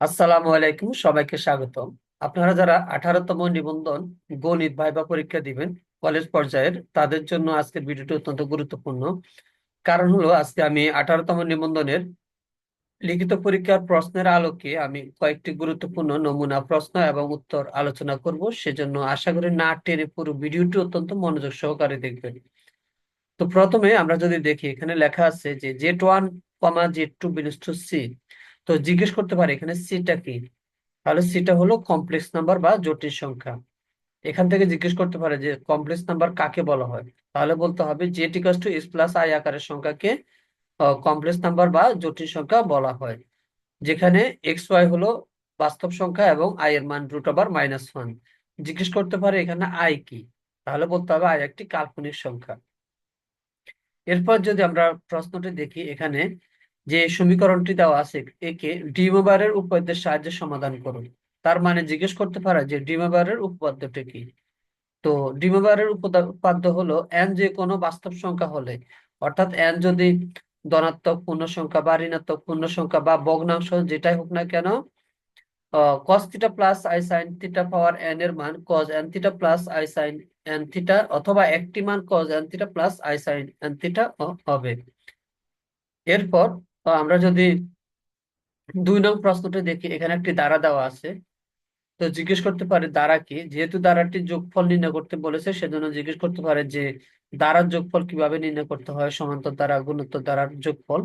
আসসালামু আলাইকুম, সবাইকে স্বাগত আপনারা যারা আঠারোতম নিবন্ধন গণিত ভাইবা পরীক্ষা দিবেন কলেজ পর্যায়ের, তাদের জন্য আজকের ভিডিওটি অত্যন্ত গুরুত্বপূর্ণ। কারণ হলো, আজকে আমি আঠারোতম নিবন্ধনের লিখিত পরীক্ষার প্রশ্নের আলোকে আমি কয়েকটি গুরুত্বপূর্ণ নমুনা, প্রশ্ন এবং উত্তর আলোচনা করব। সেজন্য আশা করি না টেনে পুরো ভিডিওটি অত্যন্ত মনোযোগ সহকারে দেখবেন। তো প্রথমে আমরা যদি দেখি, এখানে লেখা আছে যে Z one comma Z two belongs to C. তো জিজ্ঞেস করতে পারে, এখানে সিটা কি? তাহলে সিটা হলো কমপ্লেক্স নাম্বার বা জটিল সংখ্যা। এখান থেকে জিজ্ঞেস করতে পারে যে কমপ্লেক্স নাম্বার কাকে বলা হয়? তাহলে বলতে হবে Z equals to S plus I আকারের সংখ্যাকে কমপ্লেক্স নাম্বার বা জটিল সংখ্যা বলা হয়। যেখানে এক্স ওয়াই হলো বাস্তব সংখ্যা এবং আই এর মান রুট ওভার মাইনাস ওয়ান জিজ্ঞেস করতে পারে এখানে আই কি? তাহলে বলতে হবে আই একটি কাল্পনিক সংখ্যা। এরপর যদি আমরা প্রশ্নটি দেখি, এখানে যে সমীকরণটি দেওয়া আছে, একে ডিমোবারের উপপাদ্যের সাহায্যে সমাধান করুন। তার মানে জিজ্ঞেস করতে পারে যে ডিমোবারের উপপাদ্যটি কি? তো ডিমোবারের উপপাদ্য হলো এন যে কোনো বাস্তব সংখ্যা হলে, অর্থাৎ এন যদি ধনাত্মক, পূর্ণ সংখ্যা বা ঋণাত্মক, পূর্ণ সংখ্যা বা ভগ্নাংশ যেটাই হোক না কেন cos theta plus I sine theta power N এর মান cos N theta plus I sine N theta অথবা একটি মান cos N theta plus I sine N theta হবে। এরপর আমরা যদি দুই নং প্রশ্নটি দেখি, এখানে একটি দ্বারা দেওয়া আছে। তো জিজ্ঞেস করতে পারে দ্বারা কি? যেহেতু দ্বারাটি যোগফল নির্ণয় করতে বলেছে, সেজন্য জিজ্ঞেস করতে পারে যে দ্বারার যোগফল কীভাবে নির্ণয় করতে হয়? সমান্তর দ্বারা, গুণোত্তর দ্বারার যোগফল।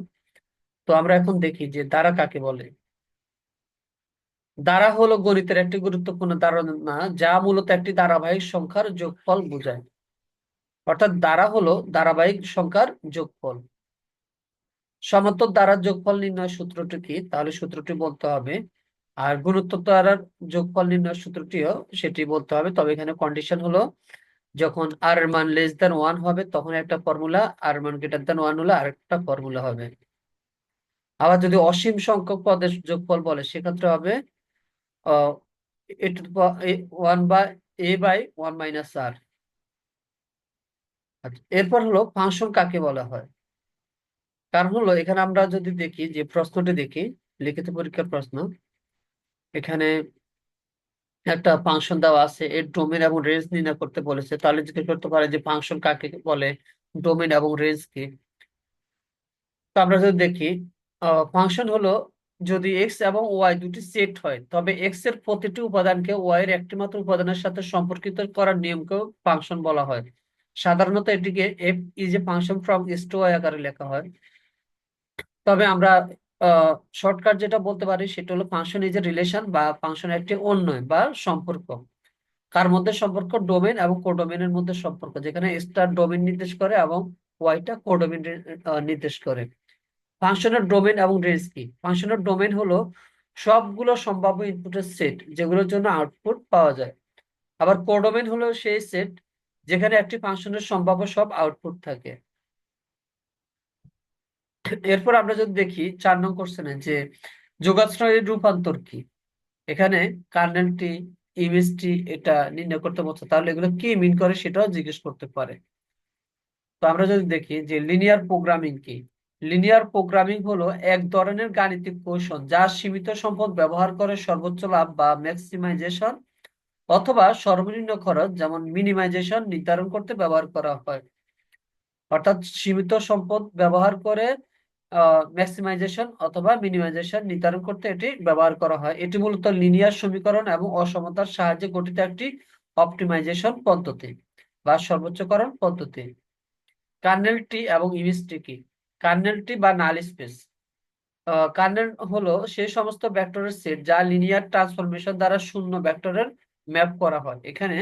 তো আমরা এখন দেখি যে দ্বারা কাকে বলে? দ্বারা হলো গণিতের একটি গুরুত্বপূর্ণ ধারণা, যা মূলত একটি ধারাবাহিক সংখ্যার যোগফল বোঝায়। অর্থাৎ দ্বারা হলো ধারাবাহিক সংখ্যার যোগফল। সমান্তর দ্বারার যোগফল নির্ণয় সূত্রটি কি? তাহলে সূত্রটি বলতে হবে, আর গুণোত্তর দ্বারার যোগফল নির্ণয় সূত্রটিও সেটি বলতে হবে। তবে এখানে কন্ডিশন হলো, যখন আর এর মান লেস দেন ওয়ান হবে, তখন একটা ফর্মুলা আর মান গ্রেটার দেন ওয়ান হলে আরেকটা ফর্মুলা হবে। আবার যদি অসীম সংখ্যক পদের যোগফল বলে, সেক্ষেত্রে হবে one by A by one minus R এরপর হলো ফাংশন কাকে বলা হয়? কারণ হলো, এখানে আমরা যদি দেখি যে প্রশ্নটি দেখি, লিখিত পরীক্ষার প্রশ্ন, এখানে একটা ফাংশন দেওয়া আছে এর ডোমেন এবং রেঞ্জ নির্ণয় করতে বলেছে। তাহলে জিজ্ঞেস করতে পারে যে ফাংশন কাকে বলে ডোমেন এবং রেঞ্জ কি। তো আমরা যদি দেখি ফাংশন হলো যদি এক্স এবং ওয়াই দুটি সেট হয়, তবে এক্সের প্রতিটি উপাদানকে ওয়াই এর একটি মাত্র উপাদানের সাথে সম্পর্কিত করার নিয়মকেও ফাংশন বলা হয়। সাধারণত এটিকে F is a function from X to Y আকারে লেখা হয়। তবে আমরা শর্টকাট যেটা বলতে পারি সেটা হলো ফাংশন ইজ এ রিলেশন বা ফাংশন একটি অন্যয় বা সম্পর্ক। কার মধ্যে সম্পর্ক? ডোমেন এবং কোডোমেনের মধ্যে সম্পর্ক, যেখানে স্টার ডোমেন নির্দেশ করে এবং ওয়াইটা কোডোমেন নির্দেশ করে। ফাংশনের ডোমেন এবং রেঞ্জ কি? ফাংশনের ডোমেন হলো সবগুলো সম্ভাব্য ইনপুটের সেট যেগুলোর জন্য আউটপুট পাওয়া যায়। আবার কোডোমেন হলো সেই সেট যেখানে একটি ফাংশনের সম্ভাব্য সব আউটপুট থাকে। এরপর আমরা যদি দেখি চার নং কোশ্চেনে যে যোগাশ্রয়ের রূপান্তর কি? এখানে কার্নেলটি ইমেজটি এটা নির্ণয় করতে বলছে। তাহলে এগুলো কি মিন করে সেটাও জিজ্ঞেস করতে পারে। তো আমরা যদি দেখি যে লিনিয়ার প্রোগ্রামিং কি? লিনিয়ার প্রোগ্রামিং হলো এক ধরনের গাণিতিক কৌশল যা সীমিত সম্পদ ব্যবহার করে সর্বোচ্চ লাভ বা ম্যাক্সিমাইজেশন অথবা সর্বনিম্ন খরচ, যেমন মিনিমাইজেশন নির্ধারণ করতে ব্যবহার করা হয়। অর্থাৎ সীমিত সম্পদ ব্যবহার করে ম্যাক্সিমাইজেশন অথবা মিনিমাইজেশন নির্ধারণ করতে এটি ব্যবহার করা হয়। এটি মূলত লিনিয়ার সমীকরণ এবং অসমতার সাহায্যে গঠিত একটি অপটিমাইজেশন পদ্ধতি বা সর্বোচ্চকরণ পদ্ধতি। কার্নেলটি এবং ইমেজটি কি? কার্নেলটি বা নাল স্পেস কার্নেল হলো সেই সমস্ত ভেক্টরের সেট যা লিনিয়ার ট্রান্সফরমেশন দ্বারা শূন্য ভেক্টরের ম্যাপ করা হয়। এখানে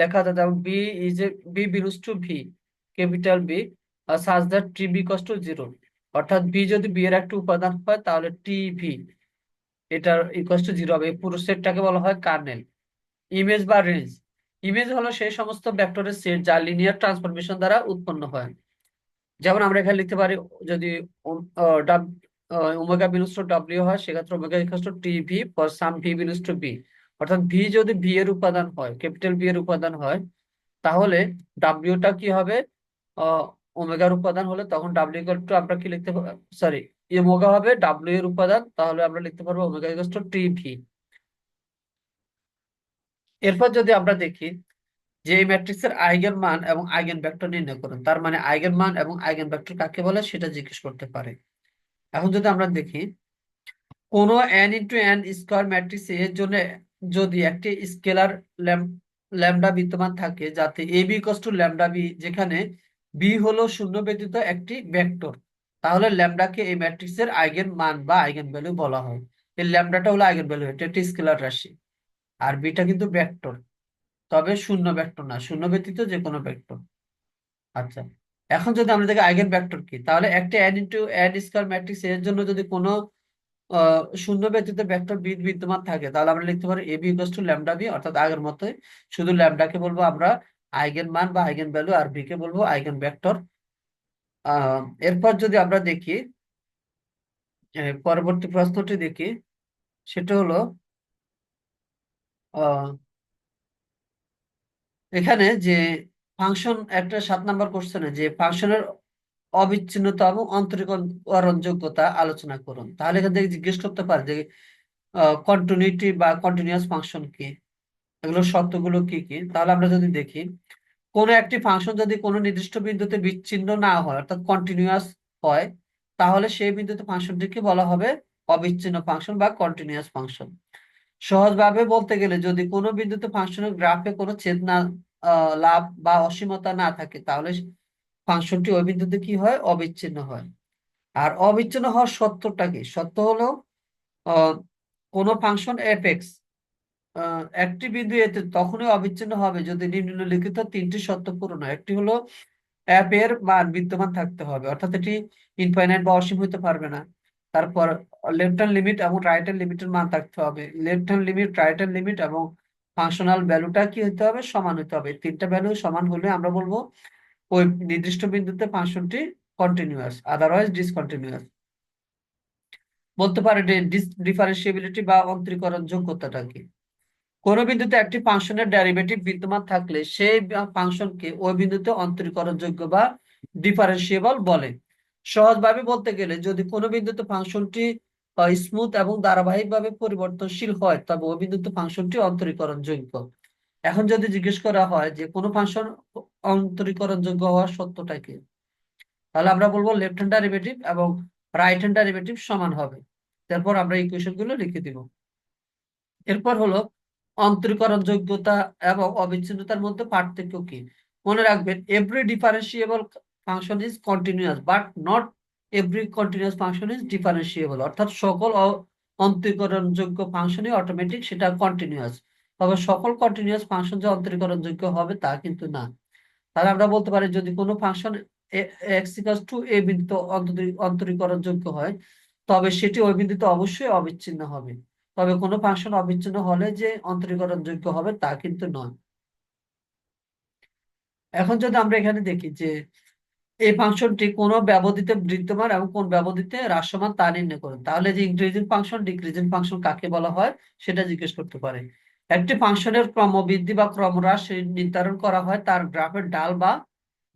লেখা আছে যেমন B is B belongs to V capital B such that T B equals to zero অর্থাৎ বি যদি বি এর একটা উপাদান হয়, তাহলে টি ভি এটার ইকোয়াস টু জিরো হবে এই পুরো সেটটাকে বলা হয় কার্নেল। ইমেজ বা রেঞ্জ ইমেজ হলো সেই সমস্ত ভেক্টরের সেট যা লিনিয়ার ট্রান্সফরমেশন দ্বারা উৎপন্ন হয়। যেমন আমরা এখানে লিখতে পারি, যদি ওমেগা বিলংস টু ডাব্লিউ হয়, সেক্ষেত্রে omega equals to T V for some V belongs to B অর্থাৎ ভি যদি ভি এর উপাদান হয় ক্যাপিটাল ভি এর উপাদান হয়, তাহলে ডাব্লিউটা কি হবে? ওমেগার উপাদান হলে তখন ডাব্লিউ ইকুয়াল টু আমরা কি লিখতে সরি ওমেগা হবে ডাব্লিউ এর উপাদান, তাহলে আমরা লিখতে পারব omega equal to T V এরপর যদি আমরা দেখি যে এই ম্যাট্রিক্সের আইগেন মান এবং আইগেন ভেক্টর নির্ণয় করুন, তার মানে আইগেন মান এবং আইগেন ভেক্টর কাকে বলে সেটা জিজ্ঞেস করতে পারে। এখন যদি আমরা দেখি, কোন n into N square matrix এর জন্য যদি একটি স্কেলার ল্যামডা বিদ্যমান থাকে, যাতে A B to lambda B যেখানে বি হলো শূন্য ব্যতীত একটি ভেক্টর তাহলে ল্যামডাকে এই ম্যাট্রিক্সের আইগেন মান বা আইগেন ভ্যালু বলা হয়। এই ল্যামডাটা হলো আইগেন ভ্যালু, এটা একটি স্কেলার রাশি। আর বিটা কিন্তু ভেক্টর তবে শূন্য ভেক্টর না, শূন্য ব্যতীত যে কোনো ভেক্টর আচ্ছা এখন যদি আমরা দেখি আইগেন ভেক্টর কি, তাহলে একটা n into n square matrix এর জন্য যদি কোনো শূন্য ব্যতীত ভেক্টর বি বিদ্যমান থাকে, তাহলে আমরা লিখতে পারি A B equal to lambda B অর্থাৎ আগের মতোই শুধু ল্যামডাকে বলব আমরা আইগেন মান বা আইগেন ভ্যালু আর বি কে বলব আইগেন ভেক্টর। এরপর যদি আমরা দেখি পরবর্তী প্রশ্নটি দেখি, সেটা হলো এখানে যে ফাংশন একটা সাত নাম্বার কোশ্চেনে যে ফাংশনের অবিচ্ছিন্নতা এবং অন্তরীকরণযোগ্যতা আলোচনা করুন। তাহলে এখান থেকে জিজ্ঞেস করতে পারে যে কন্টিনিউটি বা কন্টিনিউয়াস ফাংশন কি? এগুলোর শর্তগুলো কি কি? তাহলে আমরা যদি দেখি, কোনো একটি ফাংশন যদি কোনো নির্দিষ্ট বিন্দুতে বিচ্ছিন্ন না হয়, অর্থাৎ কন্টিনিউয়াস হয়, তাহলে সেই বিন্দুতে ফাংশনটিকে বলা হবে অবিচ্ছিন্ন ফাংশন বা কন্টিনিউয়াস ফাংশন। সহজভাবে বলতে গেলে যদি কোনো বিন্দুতে ফাংশনের গ্রাফে কোনো ছেদ না লাভ বা অসীমতা না থাকে, তাহলে ফাংশনটি ওই বিন্দুতে কি হয়? অবিচ্ছিন্ন হয়। আর অবিচ্ছিন্ন হওয়ার সত্যটা কি? সত্য হলো কোনো ফাংশন এফ এক্স একটি বিন্দু এতে তখনই অবিচ্ছিন্ন হবে যদি নিম্নলিখিত তিনটি শর্ত পূরণ হয়। একটি হলো এফ এর মান বিদ্যমান থাকতে হবে, অর্থাৎ এটি ইনফাইনাইট বা অসীম হতে পারবে না। তারপর লেফট হ্যান্ড লিমিট এবং রাইট হ্যান্ড লিমিটের মান থাকতে হবে। Left hand limit right hand limit এবং ফাংশনাল ভ্যালুটা কি হতে হবে? সমান হতে হবে। তিনটা ভ্যালু সমান হলে আমরা বলব ওই নির্দিষ্ট বিন্দুতে ফাংশনটি কন্টিনিউয়াস আদারওয়াইজ ডিসকন্টিনিউয়াস বলতে পারে ডিফারেন্সিয়েবিলিটি বা অন্তরীকরণ যোগ্যতাটা কি? কোন বিন্দুতে একটি ফাংশনের ডেরিভেটিভ বিদ্যমান থাকলে সেই ফাংশনকে ওই বিন্দুতে অন্তরীকরণযোগ্য বা ডিফারেন্সিয়েবল বলে। সহজভাবে বলতে গেলে যদি কোনো বিন্দুতে ফাংশনটি স্মুথ এবং ধারাবাহিকভাবে পরিবর্তনশীল হয়, তবে ওই বিন্দুতে ফাংশনটি অন্তরীকরণযোগ্য। এখন যদি জিজ্ঞেস করা হয় যে কোনো ফাংশন অন্তরীকরণযোগ্য হওয়ার সত্যটা কি? তাহলে আমরা বলব লেফট হ্যান্ড ডেরিভেটিভ এবং রাইট হ্যান্ড ডেরিভেটিভ সমান হবে। তারপর আমরা ইকুয়েশনগুলো লিখে দিব। এরপর হলো অন্তরীকরণ যোগ্যতা এবং অবিচ্ছিন্নতার মধ্যে পার্থক্য কি? মনে রাখবেন every differentiable function is continuous but not every continuous function is differentiable অর্থাৎ সকল অন্তরীকরণ যোগ্য ফাংশনই অটোমেটিক সেটা কন্টিনিউয়াস তবে সকল কন্টিনিউয়াস ফাংশন যে অন্তরীকরণ যোগ্য হবে তা কিন্তু না। তাহলে আমরা বলতে পারি, যদি কোনো function x equals to a বিন্দুতে অন্তরীকরণ যোগ্য হয়, তবে সেটি ওই বিন্দুতে অবশ্যই অবিচ্ছিন্ন হবে। তবে কোনো ফাংশন অবিচ্ছিন্ন হলে যে অন্তরীকরণ যোগ্য হবে তা কিন্তু নয়। এখন যদি আমরা এখানে দেখি যে এই ফাংশনটি কোন ব্যবধিতে বৃদ্ধমান এবং কোন ব্যবধিতে হ্রাসমান তা নির্ণয় করুন, তাহলে যে ইনক্রিজিং ফাংশন, ডিক্রিজিং ফাংশন কাকে বলা হয় সেটা জিজ্ঞেস করতে পারে। একটি ফাংশনের ক্রমবৃদ্ধি বা ক্রমহ্রাস নির্ধারণ করা হয় তার গ্রাফের ডাল বা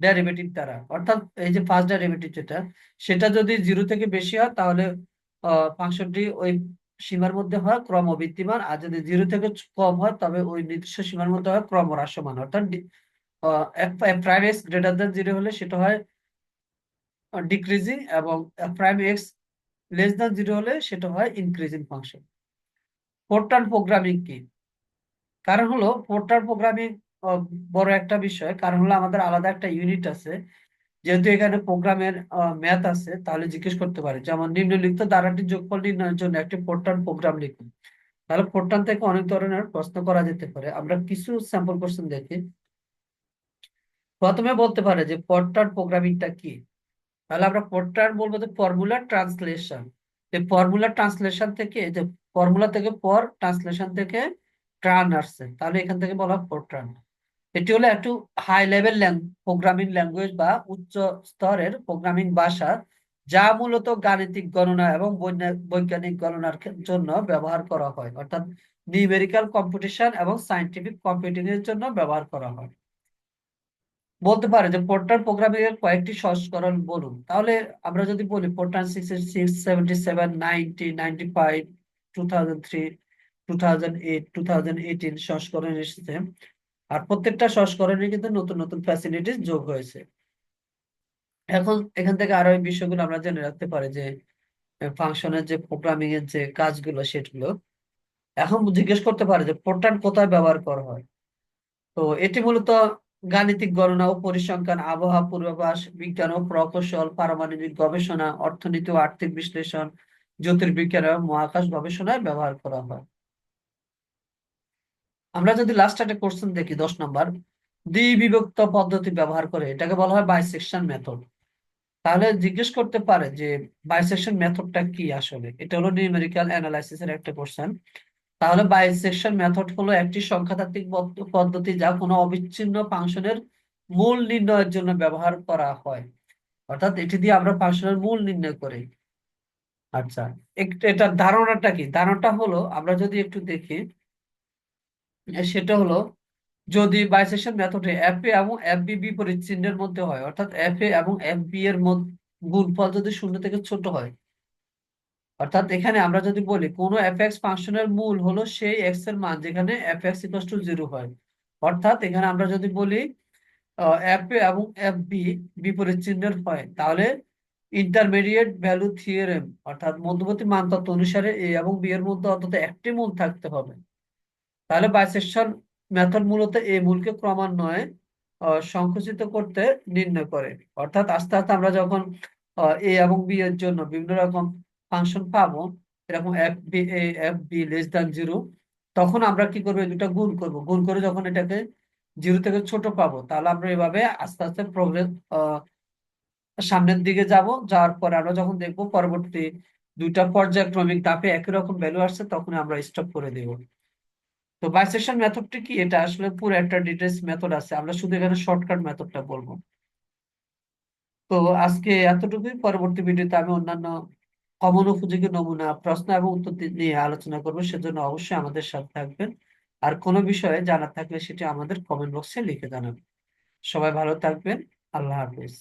ডেরিভেটিভ দ্বারা। অর্থাৎ এই যে ফার্স্ট ডেরিভেটিভ যেটা, সেটা যদি জিরো থেকে বেশি হয় তাহলে ফাংশনটি ওই সীমার মধ্যে হয় ক্রমবৃদ্ধিমান, আর যদি জিরো থেকে কম হয়, তবে ওই নির্দিষ্ট সীমার মধ্যে হয় ক্রমহ্রাসমান। অর্থাৎ prime x greater than zero হলে সেটা হয় ডিক্রিজিং এবং prime x less than zero হলে সেটা হয় ইনক্রিজিং ফাংশন পোর্টাল প্রোগ্রামিং কি? কারণ হলো পোর্টাল প্রোগ্রামিং বড় একটা বিষয়। কারণ হলো, আমাদের আলাদা একটা ইউনিট আছে। যেহেতু এখানে প্রোগ্রামের ম্যাথ আছে, তাহলে জিজ্ঞেস করতে পারে, যেমন নিম্নলিখিত দ্বারাটির যোগফল নির্ণয়ের জন্য একটি পোর্টাল প্রোগ্রাম লিখুন। তাহলে পোর্টাল থেকে অনেক ধরনের প্রশ্ন করা যেতে পারে। আমরা কিছু স্যাম্পল কোশ্চেন দেখি। প্রথমে বলতে পারে যে পোর্টাল প্রোগ্রামিংটা কি? তাহলে আমরা পোর্টাল বলব যে ফর্মুলা ট্রান্সলেশন এই ফর্মুলা ট্রান্সলেশন থেকে যে ফর্মুলা থেকে পর ট্রান্সলেশন থেকে ট্রান আসছে। তাহলে এখান থেকে বলা পোর্টাল এটি হলো একটু হাই লেভেল প্রোগ্রামিং ল্যাঙ্গুয়েজ বা উচ্চ স্তরের প্রোগ্রামিং ভাষা, যা মূলত গাণিতিক গণনা এবং বৈজ্ঞানিক গণনার জন্য ব্যবহার করা হয়। অর্থাৎ নিউমেরিক্যাল কম্পিটিশন এবং সায়েন্টিফিক কম্পিউটিং এর জন্য ব্যবহার করা হয়। বলতে পারে যে পোর্টাল প্রোগ্রামিং এর কয়েকটি সংস্করণ বলুন। তাহলে আমরা যদি বলি Fortran six six seventy seven ninety ninety five two thousand three two thousand eight two thousand eighteen সংস্করণ এসেছে। আর প্রত্যেকটা সংস্করণে কিন্তু নতুন নতুন ফ্যাসিলিটিস যোগ হয়েছে। এখন এখান থেকে আরও এই বিষয়গুলো আমরা জেনে রাখতে পারি যে ফাংশনের যে প্রোগ্রামিং এর যে কাজগুলো সেগুলো। এখন জিজ্ঞেস করতে পারে যে পোর্টাল কোথায় ব্যবহার করা হয়? তো এটি মূলত গাণিতিক গণনা ও পরিসংখ্যান, আবহাওয়া পূর্বাভাস, বিজ্ঞান ও প্রকৌশল, পারমাণবিক গবেষণা, অর্থনীতি ও আর্থিক বিশ্লেষণ, জ্যোতির্বিজ্ঞান এবং মহাকাশ গবেষণায় ব্যবহার করা হয়। আমরা যদি লাস্ট একটা কোশ্চেন দেখি, দশ নম্বর দ্বিবিভক্ত পদ্ধতি ব্যবহার করে, এটাকে বলা হয় বাইসেকশন মেথড তাহলে জিজ্ঞেস করতে পারে যে বাইসেকশন মেথডটা কি আসলে? এটা হলো নিউমেরিক্যাল অ্যানালাইসিস এর একটা কোশ্চেন তাহলে বাইসেকশন মেথড হলো একটি সংখ্যাতাত্ত্বিক পদ্ধতি যা কোনো অবিচ্ছিন্ন ফাংশনের মূল নির্ণয়ের জন্য ব্যবহার করা হয়। অর্থাৎ এটি দিয়ে আমরা ফাংশনের মূল নির্ণয় করি। আচ্ছা এটার ধারণাটা কি? ধারণাটা হলো, আমরা যদি একটু দেখি সেটা হলো যদি বাইসেকশন মেথডে এফ এ এবং এফ বি বিপরীত চিহ্নের মধ্যে হয়, অর্থাৎ এফ এ এবং এফ বি এর গুণফল যদি শূন্য থেকে ছোট হয়, অর্থাৎ এখানে আমরা যদি বলি কোনো এফ এক্স ফাংশনের মূল হলো সেই এক্সের মান যেখানে এফ এক্স টু জিরো হয়। অর্থাৎ এখানে আমরা যদি বলি এফ এ এবং এফ বি বিপরীত চিহ্নের হয়, তাহলে ইন্টারমিডিয়েট ভ্যালু থিওরেম অর্থাৎ মধ্যবর্তী মান তত্ত্ব অনুসারে এ এবং বি এর মধ্যে অন্তত একটি মূল থাকতে হবে। তাহলে বাইসেকশন মেথড মূলত এই মূলকে ক্রমান্বয়ে সংকুচিত করতে নির্ণয় করে। অর্থাৎ আস্তে আস্তে আমরা যখন এ এবং বি এর জন্য বিভিন্ন রকম ফাংশন পাবো, এরকম f b f b less than zero তখন আমরা কি করব? দুটা গুণ করব। গুণ করে যখন এটাকে জিরো থেকে ছোট পাবো, তাহলে আমরা এভাবে আস্তে আস্তে প্রোগ্রেস সামনের দিকে যাব। যাওয়ার পরে আমরা যখন দেখব পরবর্তী দুইটা পর্যায়ক্রমিক ধাপে একই রকম ভ্যালু আসছে তখন আমরা স্টপ করে দেব। তো বাইসেকশন মেথডটি কি? এটা আসলে পুরো একটা ডিটেলস মেথড আছে। আমরা শুধু এখানে শর্টকাট মেথডটা বলব। তো আজকে এতটুকুই। পরবর্তী ভিডিওতে আমি অন্যান্য কমন উপযোগী নমুনা, প্রশ্ন এবং উত্তর নিয়ে আলোচনা করব। সেজন্য অবশ্যই আমাদের সাথে থাকবেন। আর কোনো বিষয়ে জানার থাকলে সেটি আমাদের কমেন্ট বক্সে লিখে জানাবেন। সবাই ভালো থাকবেন। আল্লাহ হাফিজ।